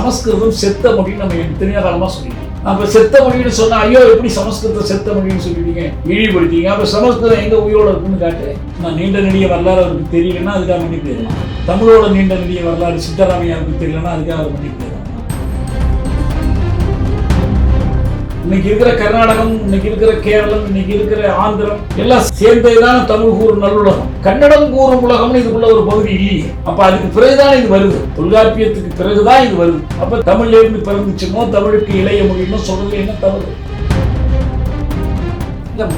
சமஸ்கிருதம் செத்த மொழின்னு நம்ம எத்தனையோ காலமாக சொல்லிட்டோம். அப்போ செத்த மொழின்னு சொன்னால் ஐயோ எப்படி சமஸ்கிருதம் செத்த மொழின்னு சொல்லிட்டீங்க? இழிவுபடுத்தீங்க அப்போ சமஸ்கிருதம் எங்கே உயிரோட இருக்குன்னு காட்டு நான் நீண்ட நெடிய வரலாறு அவருக்கு தெரியலன்னா அதுக்காக மன்னிப்பு கேட்கலாம் தமிழோட நீண்ட நெடிய வரலாறு சித்தராமையாருக்கு தெரியலன்னா அதுக்காக அவர் மன்னிப்பு இன்னைக்கு இருக்கிற கர்நாடகம் இன்னைக்கு இருக்கிற கேரளம் இன்னைக்கு இருக்கிற ஆந்திரம் எல்லாம் சேர்ந்ததுதான் தமிழ் கூறும் நல்லுலகம். கன்னடம் கூறும் உலகம்னு இதுக்குள்ள ஒரு பகுதி இல்லையே. அப்ப அதுக்கு பிறகுதான் இது வருது. தொல்காப்பியத்துக்கு பிறகுதான் இது வருது. அப்ப தமிழ்ல இருந்து பிறந்துச்சுமோ தமிழுக்கு இளைய மொழின்னு சொல்றது என்ன தவறு?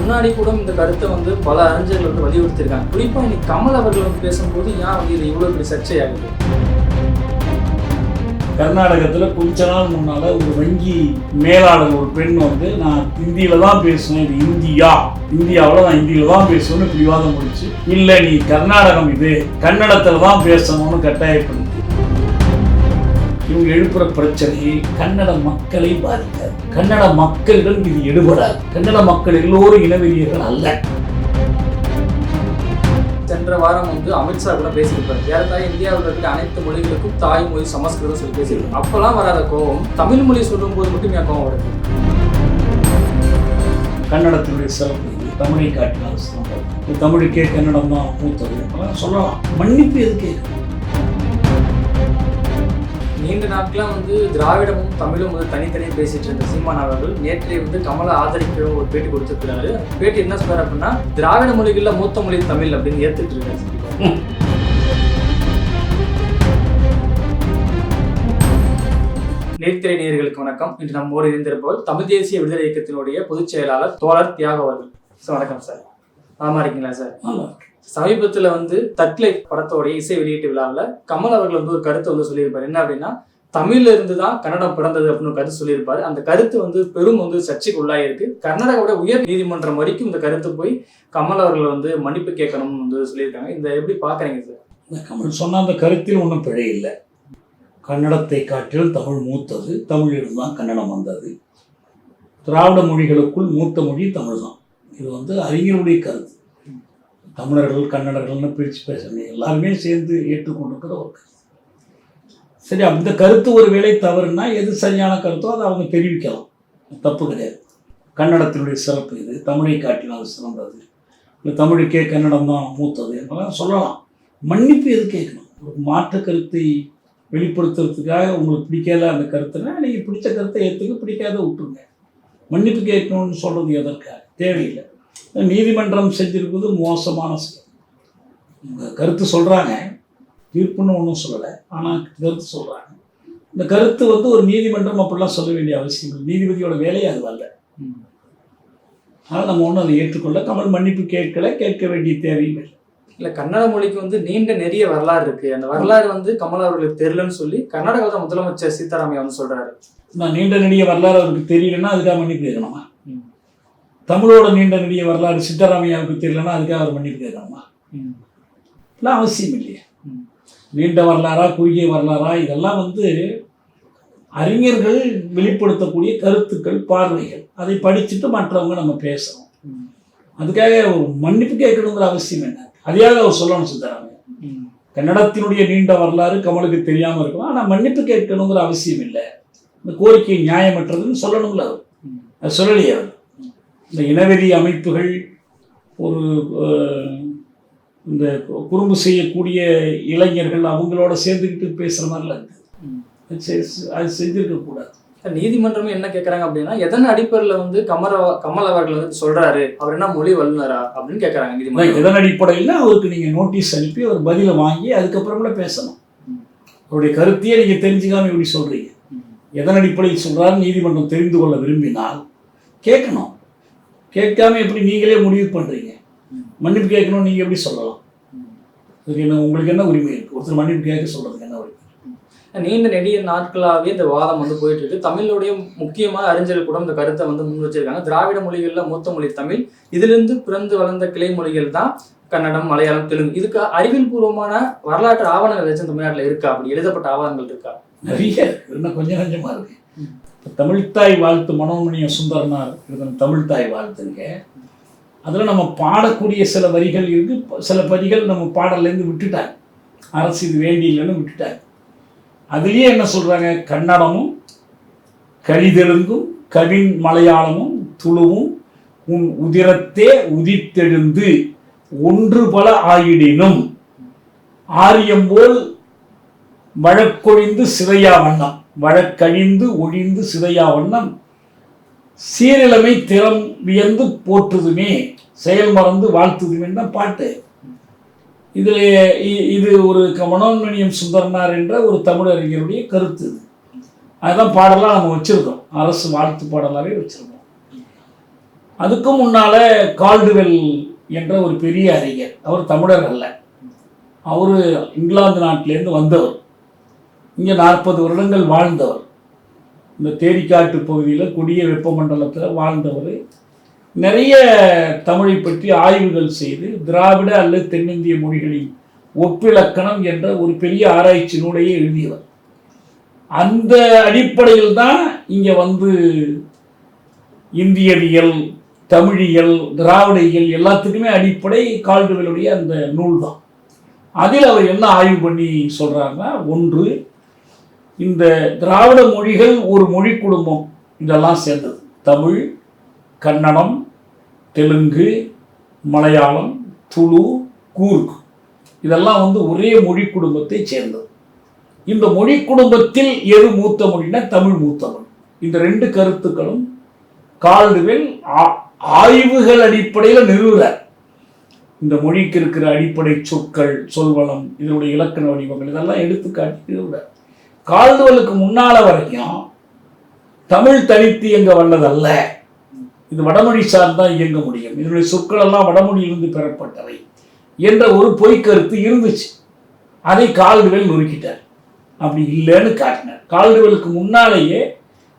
முன்னாடி கூட இந்த கருத்தை வந்து பல அறிஞர்கள் வந்து வலியுறுத்திருக்காங்க குறிப்பா இன்னைக்கு கமல் அவர்கள் வந்து பேசும்போது ஏன் வந்து இது இவ்வளவு பெரிய சர்ச்சையாகுது? கர்நாடகத்தில் கொஞ்ச நாள் முன்னால் ஒரு வங்கி மேலாளர் ஒரு பெண் வந்து நான் ஹிந்தியில் தான் பேசுவேன் இது இந்தியா. இந்தியாவில் நான் ஹிந்தியில் தான் பேசுவேன்னு விவாதம் முடிச்சு இல்லை நீ கர்நாடகம் இது கன்னடத்தில் தான் பேசணும்னு கட்டாயப்படுத்தி. இவங்க எழுப்புற பிரச்சனை கன்னட மக்களை பாதிக்காது. கன்னட மக்கள்கள் இது எடுபடாது. கன்னட மக்கள் எல்லோரும் இனவெறியர்கள் அல்ல. சென்ற வாரம் வந்து அமித்ஷா கூட பேசியிருப்பாரு. ஏறத்தாழ இந்தியாவில் இருக்கிற அனைத்து மொழிகளுக்கும் தாய்மொழி சமஸ்கிருதம் சொல்லி பேசியிருப்பாரு. அப்பெல்லாம் வராத கோவம் தமிழ் மொழி சொல்லும்போது மட்டும் ஏன் கோபம் வருது? கன்னடத்தினுடைய சிறப்பு தமிழை காட்டினால் சிறந்தது. தமிழுக்கே கன்னடம் தான் மூத்தது. சொல்லலாம் மன்னிப்பு எது கேட்கணும் நீண்ட நாட்களாக வந்து திராவிடமும் தமிழும் வந்து தனித்தனியாக பேசிட்டு இருந்த சீமான் அவர்கள் நேற்றைய வந்து கமலை ஆதரிக்க ஒரு பேட்டி கொடுத்துருக்கிறாரு. பேட்டி என்ன சொல்றாரு அப்படின்னா திராவிட மொழிகளில் மூத்த மொழி தமிழ் அப்படின்னு ஏத்துட்டு இருக்காரு நேர்த்திரை நேர்களுக்கு வணக்கம். இன்று நம்மோடு இணைந்திருப்பவர் தமிழ் தேசிய விடுதலை இயக்கத்தினுடைய பொதுச் செயலாளர் தோழர் தியாக அவர்கள். சார் வணக்கம் சார். ஆமா இருக்கீங்களா சார்? சமீபத்துல வந்து தட்லை படத்தோடைய இசை வெளியீட்டு விழாவில் கமல் அவர்கள் வந்து ஒரு கருத்தை வந்து சொல்லியிருப்பார். என்ன அப்படின்னா தமிழ்ல இருந்து தான் கன்னடம் பிறந்தது அப்படின்னு கருத்து சொல்லியிருப்பாரு. அந்த கருத்து வந்து பெரும் வந்து சர்ச்சைக்கு உள்ளாயிருக்கு. கர்நாடகாவோட உயர் நீதிமன்றம் வரைக்கும் இந்த கருத்து போய் கமல் அவர்கள் வந்து மன்னிப்பு கேட்கணும்னு வந்து சொல்லியிருக்காங்க. இந்த எப்படி பாக்குறீங்க சார்? இந்த கமல் சொன்ன அந்த கருத்தில் ஒன்றும் பிழை இல்லை. கன்னடத்தை காட்டிலும் தமிழ் மூத்தது. தமிழிலிருந்து தான் கன்னடம் வந்தது. திராவிட மொழிகளுக்குள் மூத்த மொழி தமிழ் தான் இது வந்து அறிஞருடைய கருத்து. தமிழர்கள் கன்னடர்கள்னு பிரித்து பேசணும் எல்லாருமே சேர்ந்து ஏற்றுக்கொண்டிருக்கிற ஒரு கருத்து. சரி அந்த கருத்து ஒரு வேலை தவறுனா எது சரியான கருத்தோ அதை அவங்க தெரிவிக்கலாம். தப்பு கிடையாது. கன்னடத்தினுடைய சிறப்பு இது தமிழை காட்டினால் சிறந்தது. இல்லை தமிழுக்கே கன்னடம் தான் மூத்தது என்பதெல்லாம் சொல்லலாம். மன்னிப்பு எது கேட்கணும்? ஒரு மாற்று கருத்தை வெளிப்படுத்துறதுக்காக உங்களுக்கு பிடிக்காத அந்த கருத்துனா நீங்கள் பிடிச்ச கருத்தை ஏற்றுக்க பிடிக்காத விட்டுருங்க. மன்னிப்பு கேட்கணும்னு சொல்கிறது எதற்காக? தேவையில்லை. நீதிமன்றம் செஞ்சிருப்பது மோசமான கருத்து சொல்கிறாங்க தீர்ப்புன்னு ஒன்றும் சொல்லலை. ஆனால் கருத்து சொல்கிறாங்க இந்த கருத்து வந்து ஒரு நீதிமன்றம் அப்படிலாம் சொல்ல வேண்டிய அவசியம் இல்லை. நீதிபதியோட வேலையே அது அல்ல. அதனால் நம்ம ஒன்றும் அதை ஏற்றுக்கொள்ள கமல் மன்னிப்பு கேட்கல கேட்க வேண்டிய தேவையும் இல்லை. இல்ல கன்னட மொழிக்கு வந்து நீண்ட நெறிய வரலாறு இருக்கு. அந்த வரலாறு வந்து கமல் அவர்களுக்கு தெரியலன்னு சொல்லி கர்நாடகாவோட முதலமைச்சர் சீதாராமையா வந்து சொல்றாரு. நான் நீண்ட நெடிய வரலாறு அவருக்கு தெரியலன்னா அதுக்காக மன்னிப்பு கேட்கணுமா. தமிழோட நீண்ட நெடிய வரலாறு சித்தராமையாவுக்கு தெரியலன்னா அதுக்காக அவர் மன்னிப்பு கேட்கணுமா இதெல்லாம் அவசியம் இல்லையா. நீண்ட வரலாறா குறுகிய வரலாறா இதெல்லாம் வந்து அறிஞர்கள் வெளிப்படுத்தக்கூடிய கருத்துக்கள் பார்வைகள். அதை படிச்சுட்டு மற்றவங்க நம்ம பேசுகிறோம் அதுக்காக மன்னிப்பு கேட்கணுங்கிற அவசியம் என்ன? அதையாக அவர் சொல்லணும் சித்தராமையா கன்னடத்தினுடைய நீண்ட வரலாறு கமலுக்கு தெரியாமல் இருக்கலாம். ஆனால் மன்னிப்பு கேட்கணுங்கிற அவசியம் இல்லை. இந்த கோரிக்கை நியாயமற்றதுன்னு சொல்லணும்ல அவர். அது சொல்லலையே அவர். இந்த இனவெறி அமைப்புகள் ஒரு இந்த குறும்பு செய்யக்கூடிய இளைஞர்கள் அவங்களோட சேர்ந்துக்கிட்டு பேசுகிற மாதிரிலாம் இருக்குது. அது செ- அது செஞ்சிருக்க கூடாது நீதிமன்றமே என்ன கேக்குறாங்க அப்படின்னா எதன் அடிப்படையில வந்து கமர கமல் அவர்கள் வந்து சொல்றாரு அவர் என்ன மொழி வல்லுனரா அப்படின்னு கேக்குறாங்க அதான் நீதிமன்றம் இதன் அடிப்படையில் அவருக்கு நீங்கள் நோட்டீஸ் அனுப்பி ஒரு பதிலை வாங்கி அதுக்கப்புறமேல பேசணும். அவருடைய கருத்தையே நீங்கள் தெரிஞ்சுக்காம இப்படி சொல்கிறீங்க. எதன் அடிப்படையில் சொல்றாரு நீதிமன்றம் தெரிந்து கொள்ள விரும்பினால் கேட்கணும் கேட்காம எப்படி நீங்களே முடிவு பண்றீங்க? ம். மன்னிப்பு கேட்கணும் நீங்க எப்படி சொல்லலாம்? ம். அதுக்கு என்ன உங்களுக்கு என்ன உரிமை இருக்கு? ஒருத்தர் மன்னிப்பு கேட்க சொல்றதுக்கு என்ன உரிமை நீண்ட நெடிய நாட்களாகவே இந்த வாதம் வந்து போயிட்டு இருக்கு. தமிழுடைய முக்கியமான அறிஞர்கள் கூட இந்த கருத்தை வந்து முன் வச்சிருக்காங்க. திராவிட மொழிகள்ல மூத்த மொழி தமிழ். இதிலிருந்து பிறந்து வளர்ந்த கிளை மொழிகள் தான் கன்னடம் மலையாளம் தெலுங்கு. இதுக்கு அறிவியல் பூர்வமான வரலாற்று ஆவணங்கள் வச்சு தமிழ்நாட்டில் இருக்கா? அப்படி எழுதப்பட்ட ஆவணங்கள் இருக்கா? நிறைய இன்னும் கொஞ்சம் கொஞ்சமா இருக்கு. தமிழ்த்தாய் வாழ்த்து மனோமணிய சுந்தரனார் எழுதின தமிழ்த்தாய் வாழ்த்துங்க. அதுல நம்ம பாடக்கூடிய சில வரிகள் இருக்கு. சில வரிகள் நம்ம பாடல்ல இருந்து விட்டுட்டாங்க. அரசு இது வேண்டியில்லைன்னு விட்டுட்டாங்க. அதுலேயே என்ன சொல்றாங்க? கன்னடமும் கழிதெழுந்தும் கவின் மலையாளமும் துளுவும் உன் உதிரத்தே உதித்தெழுந்து ஒன்று பல ஆயிடினும். ஆரியம் போல் வழக்கொழிந்து சிதையா வண்ணம். வழக்கழிந்து ஒழிந்து சிதையா வண்ணம் சீரிழமை திறம் வியந்து போற்றுதுமே செயல் மறந்து வாழ்த்துதுமேன்ன தான் பாட்டு. இதில் இது ஒரு மனோன்மணியம் சுந்தரனார் என்ற ஒரு தமிழறிஞருடைய கருத்து இது. அதுதான் பாடலாக நம்ம வச்சுருக்கோம். அரசு வாழ்த்து பாடலாகவே வச்சுருக்கோம். அதுக்கு முன்னால் கால்டுவெல் என்ற ஒரு பெரிய அறிஞர். அவர் தமிழர் அல்ல. அவர் இங்கிலாந்து நாட்டிலேருந்து வந்தவர். இங்கே நாற்பது வருடங்கள் வாழ்ந்தவர். இந்த தேரிக்காட்டு பகுதியில் கொடிய வெப்பமண்டலத்தில் வாழ்ந்தவர். நிறைய தமிழை பற்றி ஆய்வுகள் செய்து திராவிட அல்லது தென்னிந்திய மொழிகளின் ஒப்பிலக்கணம் என்ற ஒரு பெரிய ஆராய்ச்சி நூலையே எழுதியவர். அந்த அடிப்படையில் தான் இங்கே வந்து இந்தியவியல் தமிழியல் திராவிடியல் எல்லாத்துக்குமே அடிப்படை கால்டுவலுடைய அந்த நூல் தான் அதில் அவர் என்ன ஆய்வு பண்ணி சொல்றாருன்னா ஒன்று இந்த திராவிட மொழிகள் ஒரு மொழி குடும்பம். இதெல்லாம் சேர்ந்தது. தமிழ் கன்னடம் தெலுங்கு மலையாளம் துளு கூர்க். இதெல்லாம் வந்து ஒரே மொழி குடும்பத்தை சேர்ந்தது. இந்த மொழி குடும்பத்தில் எது மூத்த மொழினா தமிழ் மூத்த மொழி. இந்த ரெண்டு கருத்துக்களும் கால்டுவெல் ஆ- ஆய்வுகள் அடிப்படையில் நிறுவுறார் இந்த மொழிக்கு இருக்கிற அடிப்படை சொற்கள் சொல்வளம் இதனுடைய இலக்கண வடிவங்கள் இதெல்லாம் எடுத்துக்காட்டி நிறுவுறார் கால்துவலுக்கு முன்னால வரைக்கும் தமிழ் தனித்து இயங்க வல்லதல்ல. இது வடமொழி சார்ந்தான் இயங்க முடியும். இதனுடைய சொற்கள் எல்லாம் வடமொழியிலிருந்து பெறப்பட்டவை என்ற ஒரு பொய்க்கருத்து இருந்துச்சு. அதை கால்டுவெல் நொறுக்கிட்டார். அப்படி இல்லைன்னு காட்டினார். கால்டுவெலுக்கு முன்னாலேயே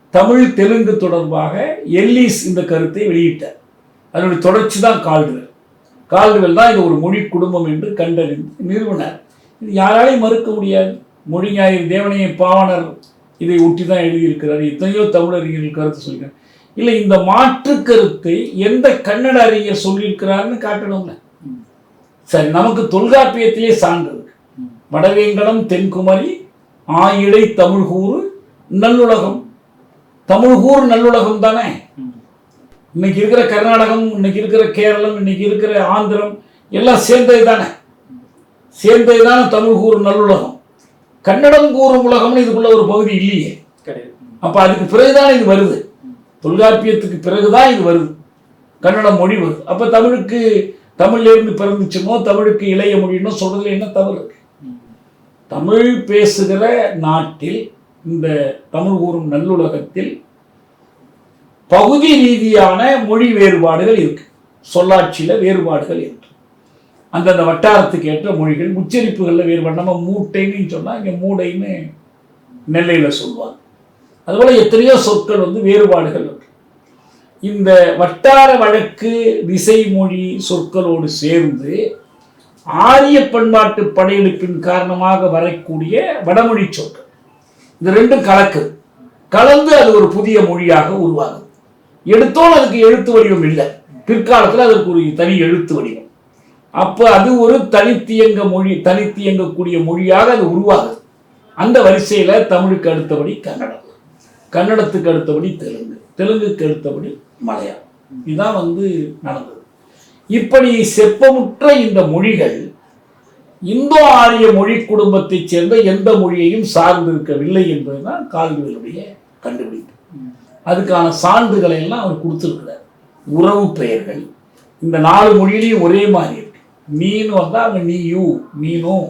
தமிழ் தெலுங்கு தொடர்பாக எல்லிஸ் இந்த கருத்தை வெளியிட்டார். அதனுடைய தொடர்ச்சி தான் கால்டுவெல் கால்டுவெல் தான் இது ஒரு மொழி குடும்பம் என்று கண்டறிந்து நிறுவனர். இது யாராலையும் மறுக்க முடியாது. மொழி ஞாயிறு தேவனைய பாவனர் இதை ஒட்டி தான் எழுதியிருக்கிறார். எத்தனையோ தமிழறிஞர்கள் கருத்து சொல்கிறார். இல்லை இந்த மாற்று கருத்தை எந்த கன்னட அறிஞர் சொல்லியிருக்கிறாருன்னு காட்டணும்ல. சரி நமக்கு தொல்காப்பியத்திலே சான்று இருக்கு வடவேங்கடம் தென்குமரி ஆயிடை தமிழ்கூறு நல்லுலகம். தமிழ்கூர் நல்லுலகம் தானே? இன்னைக்கு இருக்கிற கர்நாடகம் இன்னைக்கு இருக்கிற கேரளம் இன்னைக்கு இருக்கிற ஆந்திரம் எல்லாம் சேர்ந்தது தானே சேர்ந்தது தானே தமிழ்கூர் நல்லுலகம். கன்னடம் கூறும் உலகம்னு இதுக்குள்ள ஒரு பகுதி இல்லையே. கிடையாது. அப்ப அதுக்கு பிறகுதான் இது வருது. தொல்காப்பியத்துக்கு பிறகுதான் இது வருது. கன்னட மொழி வருது. அப்ப தமிழுக்கு தமிழ்ல இருந்து பிறந்துச்சுமோ தமிழுக்கு இளைய மொழினோ சொல்றதுல என்ன தவறு இருக்கு? தமிழ் பேசுகிற நாட்டில் இந்த தமிழ் கூறும் நல்லுலகத்தில் பகுதி ரீதியான மொழி வேறுபாடுகள் இருக்கு. சொல்லாட்சியில வேறுபாடுகள் இருக்கு. அந்தந்த வட்டாரத்துக்கு ஏற்ற மொழிகள் உச்சரிப்புகளில் வேறுபாடு நம்ம மூட்டைன்னு சொன்னால் இங்கே மூடைன்னு நெல்லையில சொல்லுவாங்க. அதுபோல் எத்தனையோ சொற்கள் வந்து வேறுபாடுகள் இருக்கு. இந்த வட்டார வழக்கு திசைமொழி சொற்களோடு சேர்ந்து ஆரிய பண்பாட்டு படையெடுப்பின் காரணமாக வரக்கூடிய வடமொழி சொற்கள். இது ரெண்டும் கலக்கு. கலந்து அது ஒரு புதிய மொழியாக உருவாகுது. எடுத்தோம் அதுக்கு எழுத்து வடிவம் இல்லை. பிற்காலத்தில் அதற்கு ஒரு தனி எழுத்து வடிவம். அப்போ அது ஒரு தனித்தியங்க மொழி தனித்தியங்கக்கூடிய மொழியாக அது உருவாகுது. அந்த வரிசையில் தமிழுக்கு அடுத்தபடி கன்னடம். கன்னடத்துக்கு அடுத்தபடி தெலுங்கு. தெலுங்குக்கு அடுத்தபடி மலையாளம். இதுதான் வந்து நடந்தது. இப்படி செப்பமுற்ற இந்த மொழிகள் இந்தோ ஆரிய மொழி குடும்பத்தைச் சேர்ந்த எந்த மொழியையும் சார்ந்திருக்கவில்லை என்பதுதான் கால்விகளுடைய கண்டுபிடிப்பு. அதுக்கான சான்றுகளை எல்லாம் அவர் கொடுத்துருக்கிறார். உறவு பெயர்கள். இந்த நாலு மொழியிலையும் ஒரே மாதிரி மீன் வந்தால் அங்கே நீ யூ நீனும்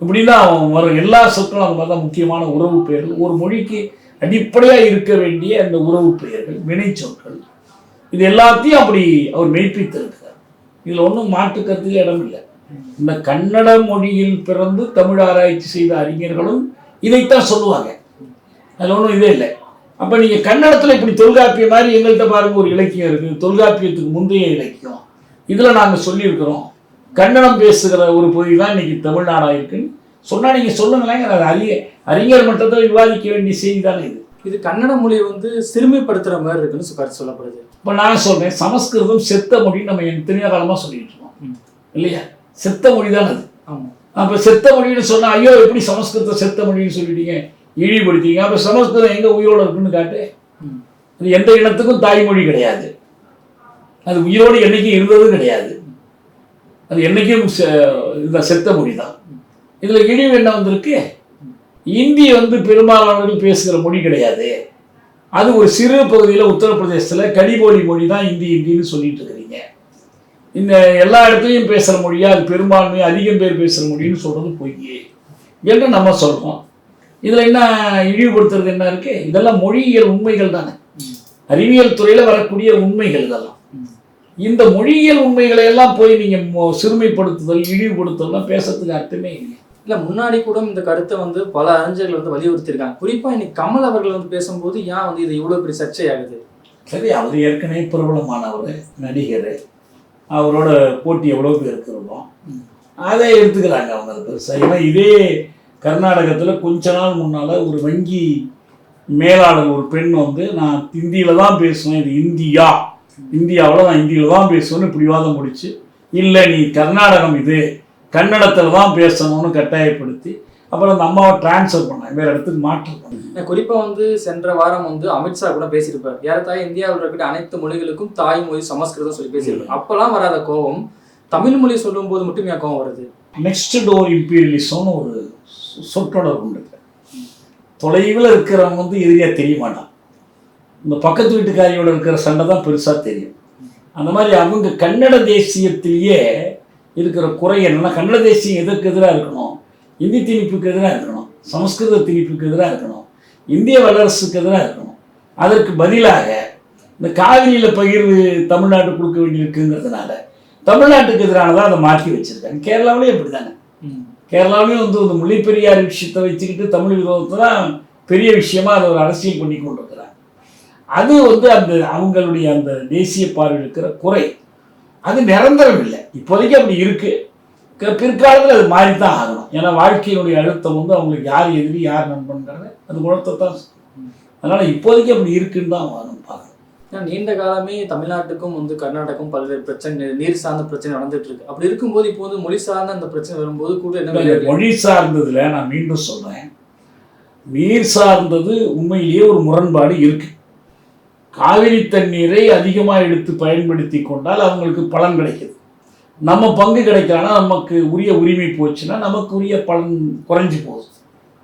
இப்படின்னா அவன் வரும் எல்லா சொற்களும் அந்த மாதிரி தான் முக்கியமான உறவு பெயர்கள். ஒரு மொழிக்கு அடிப்படையாக இருக்க வேண்டிய அந்த உறவு பெயர்கள் வினை சொற்கள். இது எல்லாத்தையும் அப்படி அவர் மெய்ப்பித்திருக்கிறார். இதில் ஒன்றும் மாற்று இடம் இல்லை. இந்த கன்னட மொழியில் பிறந்து தமிழ் ஆராய்ச்சி செய்த அறிஞர்களும் இதைத்தான் சொல்லுவாங்க. அதில் ஒன்றும் இதே இல்லை. அப்போ நீங்கள் கன்னடத்தில் இப்படி தொல்காப்பியம் மாதிரி எங்கள்கிட்ட பாருங்க ஒரு இலக்கியம் இருக்குது தொல்காப்பியத்துக்கு முந்தைய இலக்கியம். இதில் நாங்கள் சொல்லியிருக்கிறோம். கன்னடம் பேசுகிற ஒரு பகுதி தான் இன்னைக்கு தமிழ்நாடாக இருக்குன்னு சொன்னால் நீங்கள் சொல்லுங்களேங்க அது அறிய அறிஞர் மட்டத்தில் விவாதிக்க வேண்டிய செய்தி தானே இது. இது கன்னட மொழி வந்து சிறுமைப்படுத்துற மாதிரி இருக்குன்னு கருத்து சொல்லப்படுது. இப்போ நான் சொல்றேன் சமஸ்கிருதம் செத்த மொழின்னு நம்ம எத்தனையோ காலமாக சொல்லிட்டு இருக்கோம். இல்லையா? செத்த மொழி தான் அது. ஆமா. அப்போ செத்த மொழின்னு சொன்னா ஐயோ எப்படி சமஸ்கிருதம் செத்த மொழின்னு சொல்லிட்டீங்க? இழிவுபடுத்தீங்க அப்போ சமஸ்கிருதம் எங்கே உயிரோடு இருக்குன்னு காட்டு? ம். அது எந்த இனத்துக்கும் தாய்மொழி கிடையாது. அது உயிரோடு என்னைக்கும் இருந்ததும் கிடையாது. அது என்னைக்கும் செ- இந்த செத்த மொழி தான் இதில் இழிவு என்ன வந்திருக்கு? இந்தி வந்து பெரும்பாலானவர்கள் பேசுகிற மொழி கிடையாது. அது ஒரு சிறு பகுதியில் உத்தரப்பிரதேசத்தில் கடிபோலி மொழி தான் இந்தி இந்தின்னு சொல்லிட்டு இருக்கிறீங்க. இந்த எல்லா இடத்துலையும் பேசுகிற மொழியா அது பெரும்பான்மை அதிகம் பேர் பேசுகிற மொழின்னு சொல்கிறது பொய் என்று நம்ம சொல்கிறோம் இதில் என்ன இழிவுபடுத்துறது என்ன இருக்குது இதெல்லாம் மொழியியல் உண்மைகள் தானே. அறிவியல் துறையில் வரக்கூடிய உண்மைகள் இதெல்லாம். இந்த மொழியியல் உண்மைகளை எல்லாம் போய் நீங்கள் சிறுமைப்படுத்துதல் இழிவுபடுத்துதல்லாம் பேசுறதுக்கு அர்த்தமே இல்லை இல்ல முன்னாடி கூட இந்த கருத்தை வந்து பல அறிஞர்கள் வந்து வலியுறுத்தியிருக்காங்க. குறிப்பா இன்னைக்கு கமல் அவர்கள் வந்து பேசும்போது ஏன் வந்து இது இவ்வளவு பெரிய சர்ச்சையாகுது? சரி அவர் ஏற்கனவே பிரபலமானவர் நடிகர். அவரோட போட்டி எவ்வளோ பேருக்கு இருக்கும். அதை எடுத்துக்கிறாங்க அவங்க அது பெருசாக ஏன்னா இதே கர்நாடகத்தில் கொஞ்ச நாள் முன்னால் ஒரு வங்கி மேலாளர் ஒரு பெண் வந்து நான் ஹிந்தியில் தான் பேசுவேன் இது இந்தியா இந்தியாவில் நான் ஹிந்தியில் தான் பேசுவேன்னு பிடிவாதம் முடிச்சு இல்லை நீ கர்நாடகம் இது கன்னடத்தில் தான் பேசணும்னு கட்டாயப்படுத்தி அப்புறம் அந்த அம்மாவை ட்ரான்ஸ்ஃபர் பண்ணாங்க வேறு இடத்துக்கு மாற்றம் பண்ணாங்க நான் குறிப்பா வந்து சென்ற வாரம் வந்து அமித்ஷா கூட பேசியிருப்பார். ஏறத்தாழ இந்தியாவில் இருக்கிற அனைத்து மொழிகளுக்கும் தாய்மொழி சமஸ்கிருதம் சொல்லி பேசியிருப்பார். அப்பெல்லாம் வராத கோபம் தமிழ் மொழி சொல்லும்போது மட்டும் ஏன் கோபம் வருது? நெக்ஸ்ட் டோர் இம்பீரியலிசம்னு ஒரு சொற்றொடர் உண்டு. தொலைவில் இருக்கிறவங்க வந்து எதிரியாக தெரிய மாட்டான். இந்த பக்கத்து வீட்டுக்காரியோட இருக்கிற சண்டை தான் பெருசாக தெரியும். அந்த மாதிரி அவங்க கன்னட தேசியத்திலேயே இருக்கிற குறை என்னன்னா கன்னட தேசியம் எதற்கு எதிராக இருக்கணும்? இந்தி திணிப்புக்கு எதிராக இருக்கணும். சமஸ்கிருத திணிப்புக்கு எதிராக இருக்கணும். இந்திய வல்லரசுக்கு எதிராக இருக்கணும். அதற்கு பதிலாக இந்த காவிரியில் பகிர்வு தமிழ்நாட்டு கொடுக்க வேண்டியிருக்குங்கிறதுனால தமிழ்நாட்டுக்கு எதிரானதாக அதை மாற்றி வச்சிருக்காங்க. கேரளாவிலேயே அப்படி தானே கேரளாவிலையும் வந்து இந்த மொழிப்பெரியார் விஷயத்தை வச்சுக்கிட்டு தமிழ் விரோதத்தை தான் பெரிய விஷயமா அதை ஒரு அரசியல் பண்ணி கொண்டு அது வந்து அந்த அவங்களுடைய அந்த தேசிய பார்வையில் இருக்கிற குறை. அது நிரந்தரம் இல்லை. இப்போதைக்கு அப்படி இருக்கு. க- பிற்காலத்தில் அது மாறி தான் ஆகணும். ஏன்னா வாழ்க்கையினுடைய அழுத்தம் வந்து அவங்களுக்கு யார் எதிரி யார் நண்பன்கிறத அது குணத்தை தான். அதனால இப்போதைக்கு அப்படி இருக்குன்னு தான் வரணும் பார்க்கணும். ஏன்னா நீண்ட காலமே தமிழ்நாட்டுக்கும் வந்து கர்நாடகம் பல்வேறு பிரச்சனை நீர் சார்ந்த பிரச்சனை நடந்துட்டு இருக்கு. அப்படி இருக்கும்போது இப்போ வந்து மொழி சார்ந்த அந்த பிரச்சனை வரும்போது கூட என்ன? மொழி சார்ந்ததுல நான் மீண்டும் சொல்றேன். நீர் சார்ந்தது உண்மையிலேயே ஒரு முரண்பாடு இருக்கு. காவிரி தண்ணீரை அதிகமாக எடுத்து பயன்படுத்தி கொண்டால் அவங்களுக்கு பலன் கிடைக்குது. நம்ம பங்கு கிடைக்கலன்னா நமக்கு உரிய உரிமை போச்சுன்னா நமக்கு உரிய பலன் குறைஞ்சி போகுது.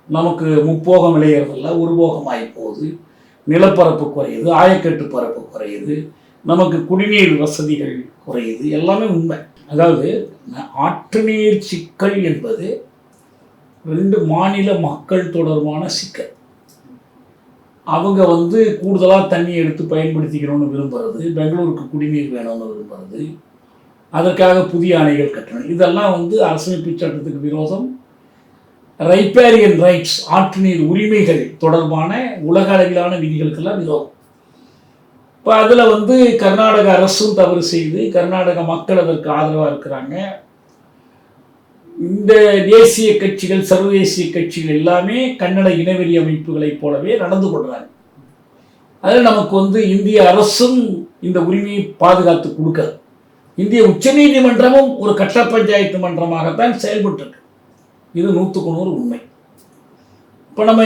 நமக்கு முப்போகம் விளையிறதில்ல ஒரு போகம் ஆகி போகுது. நிலப்பரப்பு குறையுது ஆயக்கட்டு பரப்பு குறையுது. நமக்கு குடிநீர் வசதிகள் குறையுது. எல்லாமே உண்மை. அதாவது ஆற்று நீர் சிக்கல் என்பது ரெண்டு மாநில மக்கள் தொடர்பான சிக்கல். அவங்க வந்து கூடுதலாக தண்ணியை எடுத்து பயன்படுத்திக்கணும்னு விரும்புகிறது பெங்களூருக்கு குடிநீர் வேணும்னு விரும்புறது அதற்காக புதிய அணைகள் கட்டணும். இதெல்லாம் வந்து அரசமைப்பு சட்டத்துக்கு விரோதம். ரைப்பேரியன் ரைட்ஸ் ஆற்று நீர் உரிமைகள் தொடர்பான உலக அளவிலான விதிகளுக்கெல்லாம் விரோதம். இப்போ அதில் வந்து கர்நாடக அரசும் தவறு செய்து கர்நாடக மக்கள் அதற்கு ஆதரவாக இருக்கிறாங்க. இந்த தேசிய கட்சிகள் சர்வதேசிய கட்சிகள் எல்லாமே கன்னட இனவெறி அமைப்புகளைப் போலவே நடந்து கொள்கிறாங்க அதில் நமக்கு வந்து இந்திய அரசும் இந்த உரிமையை பாதுகாத்து கொடுக்காது இந்திய உச்சநீதிமன்றமும் ஒரு கட்ட பஞ்சாயத்து மன்றமாகத்தான் செயல்பட்டுருக்கு. இது நூற்றுக்கு நூறு உண்மை. இப்போ நம்ம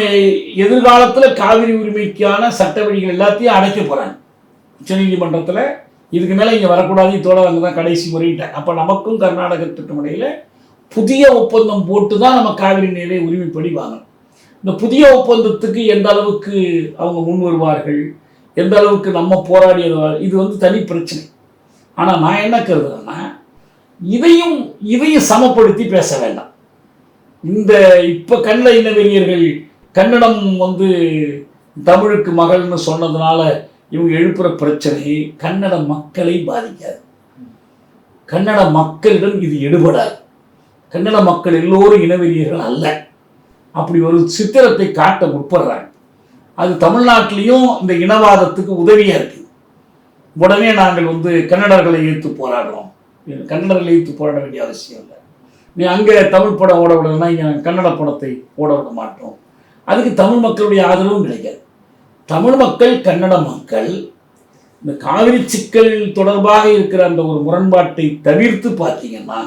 எதிர்காலத்தில் காவிரி உரிமைக்கான சட்ட வழிகள் எல்லாத்தையும் அடைக்க போகிறாங்க உச்சநீதிமன்றத்தில் இதுக்கு மேலே இங்கே வரக்கூடாது இதோட அங்கே தான் கடைசி முறையிட்டாங்க. அப்போ நமக்கும் கர்நாடக இடையில் புதிய ஒப்பந்தம் போட்டு தான் நம்ம காவிரி நீரை உரிமைப்படி வாங்கணும். இந்த புதிய ஒப்பந்தத்துக்கு எந்த அளவுக்கு அவங்க முன் வருவார்கள் எந்த அளவுக்கு நம்ம போராடியது இது வந்து தனி பிரச்சனை. ஆனால் நான் என்ன கருதுறேன்னா இதையும் இதையும் சமப்படுத்தி பேச வேண்டாம். இந்த இப்போ கன்னட இனவெறியர்கள் கன்னடம் வந்து தமிழுக்கு மகள்னு சொன்னதுனால இவங்க எழுப்புற பிரச்சனை கன்னட மக்களை பாதிக்காது. கன்னட மக்களிடம் இது எடுபடாது. கன்னட மக்கள் எல்லோரும் இனவெறியர்கள் அல்ல. அப்படி ஒரு சித்திரத்தை காட்ட முற்படுறாங்க. அது தமிழ்நாட்டிலையும் இந்த இனவாதத்துக்கு உதவியாக இருக்குது உடனே நாங்கள் வந்து கன்னடர்களை ஏற்று போராடுறோம். கன்னடர்களை ஏற்று போராட வேண்டிய அவசியம் இல்லை. நீ அங்கே தமிழ் படம் ஓட விடணும்னா இங்கே கன்னட படத்தை ஓட விட மாட்டோம். அதுக்கு தமிழ் மக்களுடைய ஆதரவும் கிடைக்காது. தமிழ் மக்கள் கன்னட மக்கள் இந்த காவிரி சிக்கல் தொடர்பாக இருக்கிற அந்த ஒரு முரண்பாட்டை தவிர்த்து பார்த்தீங்கன்னா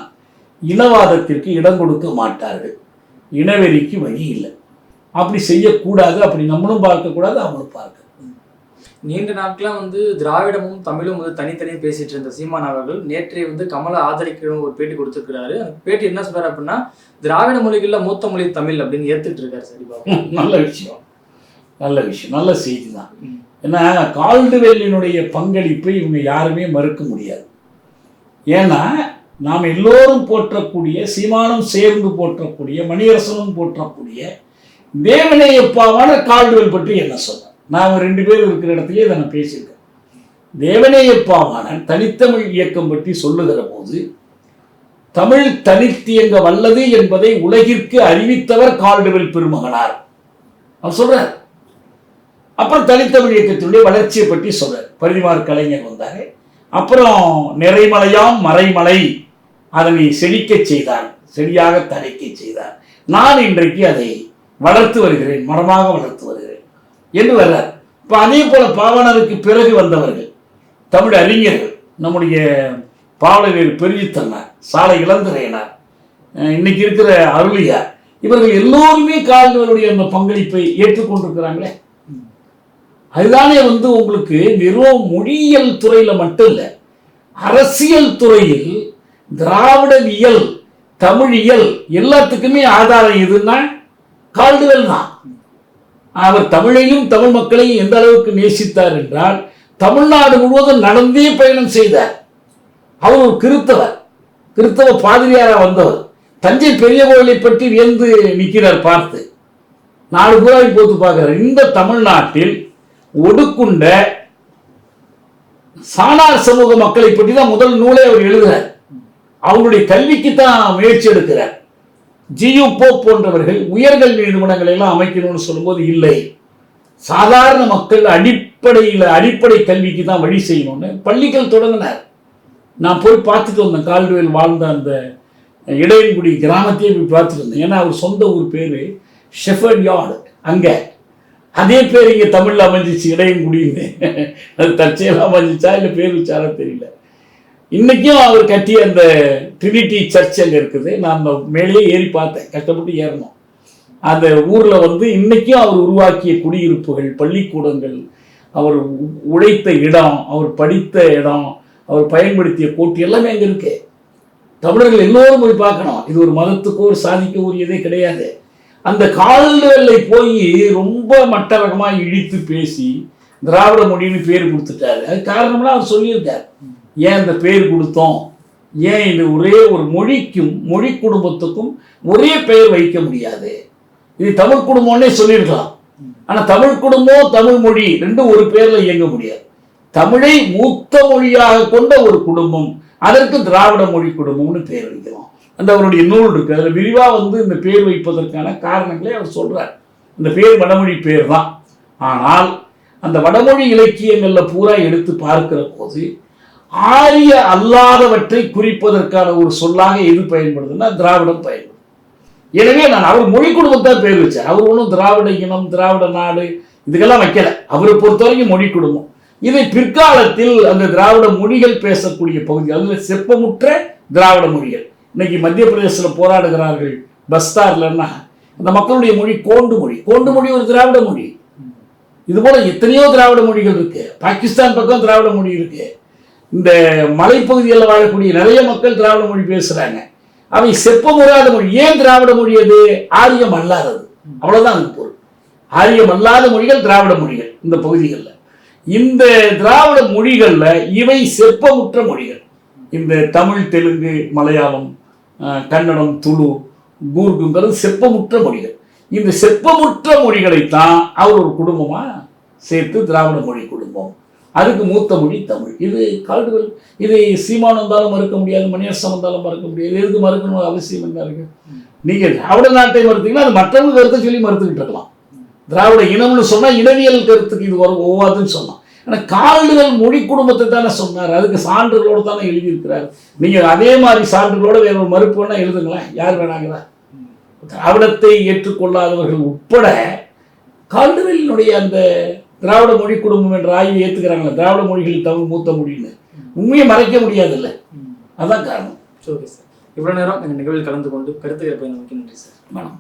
இனவாதத்திற்கு இடம் கொடுக்க மாட்டார்கள். இனவெறிக்கு வழி இல்லை. அப்படி செய்யக்கூடாது அப்படி நம்மளும் பார்க்கக்கூடாது அவங்களும் பார்க்க நீண்ட நாட்களா வந்து திராவிடமும் தமிழும் வந்து தனித்தனியே பேசிட்டு இருந்த சீமான் அவர்கள் நேற்றைய வந்து கமலை ஆதரிக்கணும் ஒரு பேட்டி கொடுத்திருக்கிறாரு. அந்த பேட்டி என்ன சொல்றாரு அப்படின்னா திராவிட மொழிகள்ல மூத்த மொழி தமிழ் அப்படின்னு ஏத்துட்டு இருக்காரு சரி பாபு. நல்ல விஷயம். நல்ல விஷயம். நல்ல செய்தி தான். ஏன்னா கால்டுவெல்லினுடைய பங்களிப்பை இவங்க யாருமே மறுக்க முடியாது. ஏன்னா நாம் எல்லோரும் போற்றக்கூடிய சீமானும் சேர்ந்து போற்றக்கூடிய மணியரசனும் போற்றக்கூடிய தேவனையப்பாவான கால்டுவெல் பற்றி என்ன சொல்ல நாம் ரெண்டு பேர் இருக்கிற இடத்துலயே இதை நான் பேசியிருக்கேன் தேவனையப்பாவான தனித்தமிழ் இயக்கம் பற்றி சொல்லுகிற போது தமிழ் தனித்தியங்க வல்லது என்பதை உலகிற்கு அறிவித்தவர் கால்டுவெல் பெருமகனார். அவர் சொல்றார். அப்புறம் தனித்தமிழ் இயக்கத்தினுடைய வளர்ச்சியை பற்றி சொல்றார். பரிதிமார் கலைஞர் வந்தார். அப்புறம் நிறைமலையாம் மறைமலை. அதனை செழிக்கச் செய்தான் செடியாக தழைக்க செய்தான் நான் இன்றைக்கு அதை வளர்த்து வருகிறேன் மரமாக வளர்த்து வருகிறேன் என்று வர்றார். இப்போ அதே போல பாவனருக்கு பிறகு வந்தவர்கள் தமிழ் அறிஞர்கள் நம்முடைய பாவலர் பெருஞ்சித்தன்னார் சாலை இளந்திரையனார் இன்னைக்கு இருக்கிற அருளியார் இவர்கள் எல்லோருமே கால்களுடைய அந்த பங்களிப்பை ஏற்றுக்கொண்டிருக்கிறாங்களே. அதுதானே வந்து உங்களுக்கு வெறும் மொழியியல் துறையில் மட்டும் இல்லை அரசியல் துறையில் திராவிடவியல் தமிழியல் எல்லாத்துக்குமே ஆதாரம் எதுன்னா கால்டுவெல் தான். அவர் தமிழையும் தமிழ் மக்களையும் எந்த அளவுக்கு நேசித்தார் என்றால் தமிழ்நாடு முழுவதும் நடந்தே பயணம் செய்தார். அவர் ஒரு கிறித்தவர் கிறித்தவ பாதிரியாரா வந்தவர். தஞ்சை பெரிய கோயிலை பற்றி வியந்து நிற்கிறார் பார்த்து. நாலு பூராவை போத்து பார்க்கிறார். இந்த தமிழ்நாட்டில் ஒடுக்குண்ட சாணார் சமூக மக்களை பற்றி தான் முதல் நூலை அவர் எழுதுகிறார் அவருடைய கல்விக்கு தான் முயற்சி எடுக்கிறார். ஜியு போப் போன்றவர்கள் உயர்கல்வி நிறுவனங்களை எல்லாம் அமைக்கணும்னு சொல்லும்போது இல்லை. சாதாரண மக்கள் அடிப்படையில் அடிப்படை கல்விக்கு தான் வழி செய்யணும்னு பள்ளிகள் தொடங்கினார். நான் போய் பார்த்துட்டு வந்தேன். கால்டுவேல் வாழ்ந்த அந்த இடையன்குடி கிராமத்தையே போய் பார்த்துட்டு வந்தேன். ஏன்னா அவர் சொந்த ஊர் பேர் ஷெஃபர்ட் யார்டு. அங்கே. அதே பேர் இங்கே தமிழில் அமைஞ்சிச்சு இடையன்குடின்னு. அது தற்செயலாக அமைஞ்சிச்சா இல்லை பேர் வச்சாரா தெரியல. இன்னைக்கும் அவர் கட்டிய அந்த ட்ரினிட்டி சர்ச் அங்கே இருக்குது. நான் அந்த மேலேயே ஏறி பார்த்தேன். கஷ்டப்பட்டு ஏறணும். அந்த ஊரில் வந்து இன்னைக்கும் அவர் உருவாக்கிய குடியிருப்புகள் பள்ளிக்கூடங்கள் அவர் உழைத்த இடம் அவர் படித்த இடம் அவர் பயன்படுத்திய போட்டி எல்லாமே அங்கே இருக்கு. தமிழர்கள் எல்லோரும் போய் பார்க்கணும். இது ஒரு மதத்துக்கோ ஒரு சாதிக்கோ உரியதே கிடையாது. அந்த கால்வெல்லை போய் ரொம்ப மட்டரகமாக இழித்து பேசி திராவிட மொழின்னு பேர் கொடுத்துட்டாரு. அது காரணம்னா அவர் சொல்லியிருக்கார். ஏன் இந்த பேர் கொடுத்தோம்? ஏன் இது ஒரே ஒரு மொழிக்கும் மொழி குடும்பத்துக்கும் ஒரே பெயர் வைக்க முடியாது? இது தமிழ் குடும்பம்னே சொல்லியிருக்கலாம். ஆனால் தமிழ் குடும்பம் தமிழ் மொழி ரெண்டும் ஒரு பேரில் இயங்க முடியாது. தமிழை மூத்த மொழியாக கொண்ட ஒரு குடும்பம் அதற்கு திராவிட மொழி குடும்பம்னு பேர் வைக்கிறோம். அந்த அவருடைய நூல் இருக்கு. அதில் விரிவாக வந்து இந்த பேர் வைப்பதற்கான காரணங்களை அவர் சொல்றார். இந்த பேர் வடமொழி பேர் தான் ஆனால் அந்த வடமொழி இலக்கியங்களில் பூரா எடுத்து பார்க்கிற போது ஆரிய அல்லாதவற்றை குறிப்பதற்கான ஒரு சொல்லாக எது பயன்படுதுன்னா திராவிடம் பயன்படுது எனவே நான் அவர் மொழி குடும்பத்தான் பேர் வச்சேன் அவர் ஒன்றும் திராவிட இனம் திராவிட நாடு இதுக்கெல்லாம் வைக்கல. அவரை பொறுத்த வரைக்கும் மொழி குடும்பம். இதை பிற்காலத்தில் அந்த திராவிட மொழிகள் பேசக்கூடிய பகுதி அதில் செப்பமுற்ற திராவிட மொழிகள். இன்னைக்கு மத்திய பிரதேசத்தில் போராடுகிறார்கள் பஸ்தார்லன்னா அந்த மக்களுடைய மொழி கோண்டு மொழி. கோண்டு மொழி ஒரு திராவிட மொழி. இது போல எத்தனையோ திராவிட மொழிகள் இருக்கு. பாகிஸ்தான் பக்கம் திராவிட மொழி இருக்கு. இந்த மலைப்பகுதியில் வாழக்கூடிய நிறைய மக்கள் திராவிட மொழி பேசுகிறாங்க அவை செப்பமுறாத மொழி. ஏன் திராவிட மொழி அது? ஆரியம் அல்லாதது. அவ்வளோதான் அது பொருள். ஆரியம் அல்லாத மொழிகள் திராவிட மொழிகள் இந்த பகுதிகளில். இந்த திராவிட மொழிகளில் இவை செப்பமுற்ற மொழிகள். இந்த தமிழ் தெலுங்கு மலையாளம் கன்னடம் துளு கூர்க்குங்கிறது செப்பமுற்ற மொழிகள். இந்த செப்பமுற்ற மொழிகளைத்தான் அவர் ஒரு குடும்பமாக சேர்த்து திராவிட மொழி குடும்பம். அதுக்கு மூத்த மொழி தமிழ். இது கால்டுவெல் இதை சீமான் வந்தாலும் மறுக்க முடியாது மணியரசம் வந்தாலும் மறுக்க முடியாது. எதுக்கு மறுக்கணும் அவசியம் என்ன இருக்கு? நீங்கள் திராவிட நாட்டை மறுத்தீங்கன்னா அது மற்றவங்க கருத்தை சொல்லி மறுத்துக்கிட்டு இருக்கலாம். திராவிட இனம்னு சொன்னால் இனவியல் கருத்துக்கு இது வரும். ஒவ்வாதுன்னு சொன்னான். ஆனா கால்டுவெல் மொழி குடும்பத்தை தானே சொன்னார். அதுக்கு சான்றுகளோடு தானே எழுதியிருக்கிறார். நீங்கள் அதே மாதிரி சான்றுகளோட வேற ஒரு மறுப்பு வேணால் எழுதுங்களேன். யார் வேணாங்களா? திராவிடத்தை ஏற்றுக்கொள்ளாதவர்கள் உட்பட கால்டுவெல்லினுடைய அந்த திராவிட மொழி குடும்பம் என்ற ஆய்வை ஏத்துக்கிறாங்களே திராவிட மொழிகளில் தமிழ் மூத்த மொழின்னு. உண்மையை மறைக்க முடியாதுல்ல. அதான் காரணம். Okay sir. இவ்வளவு நேரம் எங்கள் நிகழ்வில் கலந்து கொண்டு கருத்துக்களை பயன் நன்றி சார். வேணாம்